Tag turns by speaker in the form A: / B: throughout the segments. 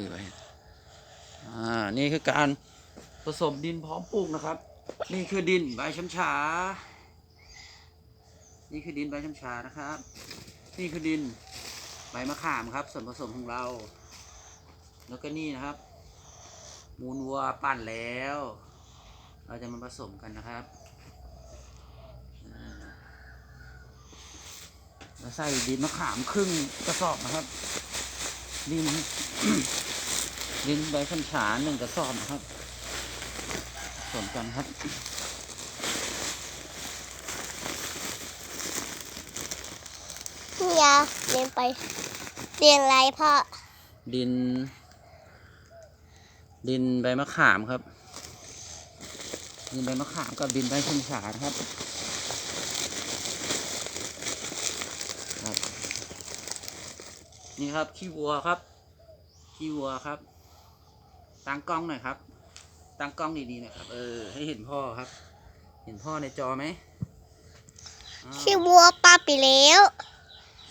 A: ือไว้อ่านี่คือการผสมดินพร้อมปลูกนะครับ นี่คือดินใบช้ำชา นี่คือดินใบช้ำชานะครับ นี่คือดินใบมะขามครับ ส่วนผสมของเรา แล้วก็นี่นะครับ มูลวัวปั่นแล้ว เราจะมาผสมกันนะครับอ่าแล้วใส่ดินมะขามครึ่งกระสอบนะครับดิน ดินใบขันฉาหนึ่งกระสอบนะครับผสมกันครับ
B: นี่ยาเรียนไปเรียนอะไรพ่อ
A: ดิน ดินใบมะขามครับ ดินใบมะขามกับดินใบขันฉานะครับครับนี่ครับขี้วัวครับขี้วัวครับ ตั้งกล้องหน่อยครับ ตั้งกล้องดีๆหน่อยครับ เออ ให้เห็นพ่อครับ เห็นพ่อในจอไหมอ้าว
B: ชื่อวัวปลาไปแล้ว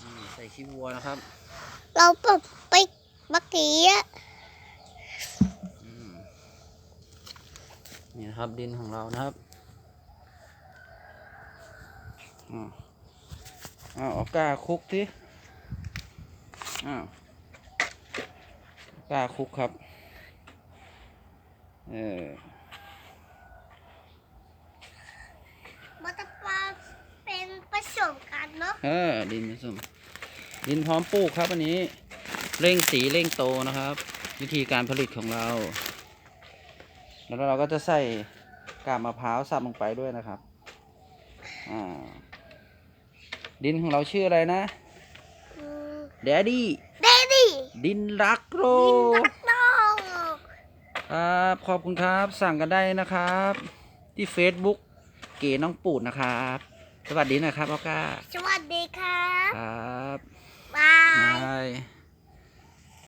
A: นี่ใส่ขี้วัวนะครับ
B: เราแบบไปเมื่อกี้อะ
A: อืมนี่นะครับดินของเรานะครับอ้าวอ้าวเอากล้าคลุกสิอ้าวกล้าคลุกครับ เออ
B: มันจะปลาเป็นผสมกันเนาะ
A: เออดินผสมดินพร้อมปลูกครับอันนี้ เร่งสีเร่งโตนะครับ วิธีการผลิตของเรา แล้วเราก็จะใส่กาบมะพร้าวสับลงไปด้วยนะครับอ่าดินของเราชื่ออะไรนะ
B: อืม
A: แดดดี้
B: เดดี้
A: ดินรักโล
B: ดิน
A: ก
B: รักน้อง
A: ครับขอบคุณครับสั่งกันได้นะครับ ที่ Facebook เก๋น้องปูดนะครับ สวัสดีนะครับออก้า
B: สวัสดีครับ
A: ครับ
B: บาย
A: บาย